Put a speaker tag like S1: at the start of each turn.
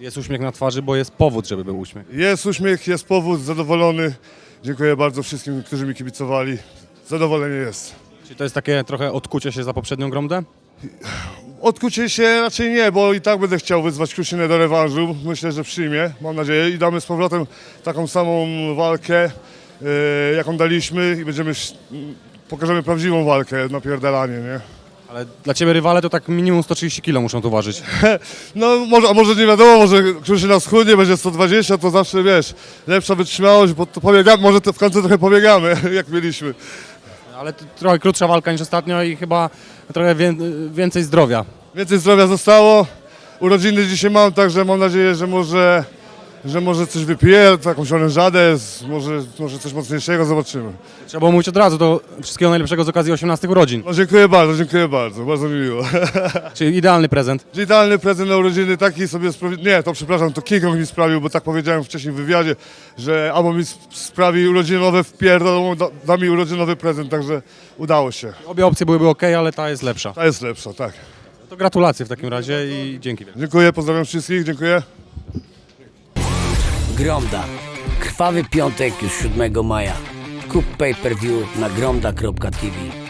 S1: Jest uśmiech na twarzy, bo jest powód, żeby był uśmiech.
S2: Jest uśmiech, jest powód, zadowolony. Dziękuję bardzo wszystkim, którzy mi kibicowali. Zadowolenie jest.
S1: Czy to jest takie trochę odkucie się za poprzednią gromdę?
S2: Odkucie się raczej nie, bo i tak będę chciał wyzwać Kruszynę do rewanżu. Myślę, że przyjmie, mam nadzieję. I damy z powrotem taką samą walkę, e, jaką daliśmy i będziemy, pokażemy prawdziwą walkę na pierdalanie, nie?
S1: Ale dla ciebie rywale to tak minimum 130 kg muszą tu ważyć.
S2: No może, a może nie wiadomo, może Kruszyna schudnie, będzie 120, to zawsze wiesz, lepsza wytrzymałość, bo to pobiegamy, może to w końcu trochę pobiegamy, jak mieliśmy.
S1: Ale to trochę krótsza walka niż ostatnio i chyba trochę wię- więcej zdrowia.
S2: Więcej zdrowia zostało. Urodziny dzisiaj mam, także mam nadzieję, że może, że może coś wypiję, jakąś orężadę, może, może coś mocniejszego, zobaczymy.
S1: Trzeba było mówić od razu, to wszystkiego najlepszego z okazji 18 urodzin.
S2: No dziękuję bardzo, dziękuję bardzo, bardzo mi miło.
S1: Czyli idealny prezent.
S2: Idealny prezent na urodziny, taki sobie sprawi... Nie, to przepraszam, to King Kong mi sprawił, bo tak powiedziałem wcześniej w wywiadzie, że albo mi sp- sprawi urodzinowe wpierdolą, da, da mi urodzinowy prezent, także udało się.
S1: Obie opcje byłyby ok, ale ta jest lepsza.
S2: Ta jest lepsza, tak.
S1: To gratulacje w takim razie i dzięki wielkie.
S2: Dziękuję, pozdrawiam wszystkich, dziękuję.
S3: Gromda. Krwawy piątek już 7 maja. Kup pay-per-view na gromda.tv.